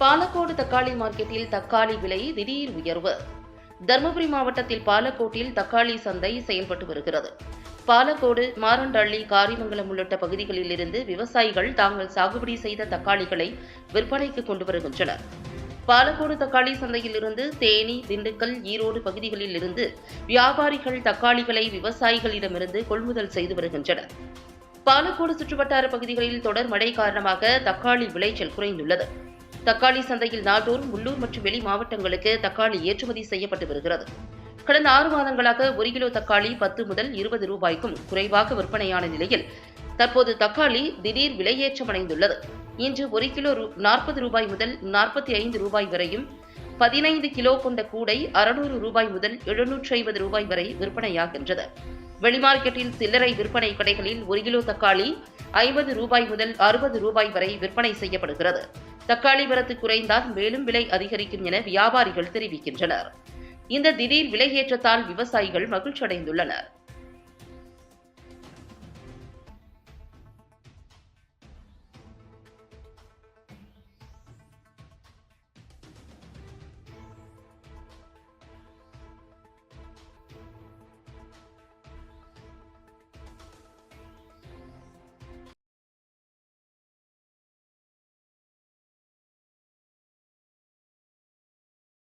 பாலக்கோடு தக்காளி மார்க்கெட்டில் தக்காளி விலை திடீர் உயர்வு. தருமபுரி மாவட்டத்தில் பாலக்கோட்டில் தக்காளி சந்தை செயல்பட்டு வருகிறது. பாலக்கோடு மாரண்டள்ளி காரிமங்கலம் உள்ளிட்ட பகுதிகளில் இருந்து விவசாயிகள் தாங்கள் சாகுபடி செய்த தக்காளிகளை விற்பனைக்கு கொண்டு வருகின்றனர். பாலக்கோடு தக்காளி சந்தையிலிருந்து தேனி திண்டுக்கல் ஈரோடு பகுதிகளில் இருந்து வியாபாரிகள் தக்காளிகளை விவசாயிகளிடமிருந்து கொள்முதல் செய்து வருகின்றனர். பாலக்கோடு சுற்றுவட்டார பகுதிகளில் தொடர் மழை காரணமாக தக்காளி விளைச்சல் குறைந்துள்ளது. தக்காளி சந்தையில் நாள்தோறும் உள்ளூர் மற்றும் வெளி மாவட்டங்களுக்கு தக்காளி ஏற்றுமதி செய்யப்பட்டு வருகிறது. கடந்த ஆறு மாதங்களாக ஒரு கிலோ தக்காளி பத்து முதல் இருபது ரூபாய்க்கும் குறைவாக விற்பனையான நிலையில் தற்போது தக்காளி திடீர் விலையேற்றமடைந்துள்ளது. இன்று ஒரு கிலோ நாற்பது ரூபாய் முதல் நாற்பத்தி ஐந்து ரூபாய் வரையும் பதினைந்து கிலோ கொண்ட கூடை அறுநூறு ரூபாய் முதல் எழுநூற்றி ஐம்பது ரூபாய் வரை விற்பனையாகின்றது. வெளிமார்க்கெட்டில் சில்லறை விற்பனை கடைகளில் ஒரு கிலோ தக்காளி ஐம்பது ரூபாய் முதல் அறுபது ரூபாய் வரை விற்பனை செய்யப்படுகிறது. தக்காளி வரத்து குறைந்தால் மேலும் விலை அதிகரிக்கும் என வியாபாரிகள் தெரிவிக்கின்றனர். இந்த திடீர் விலையேற்றத்தால் விவசாயிகள் மகிழ்ச்சியடைந்துள்ளனர்.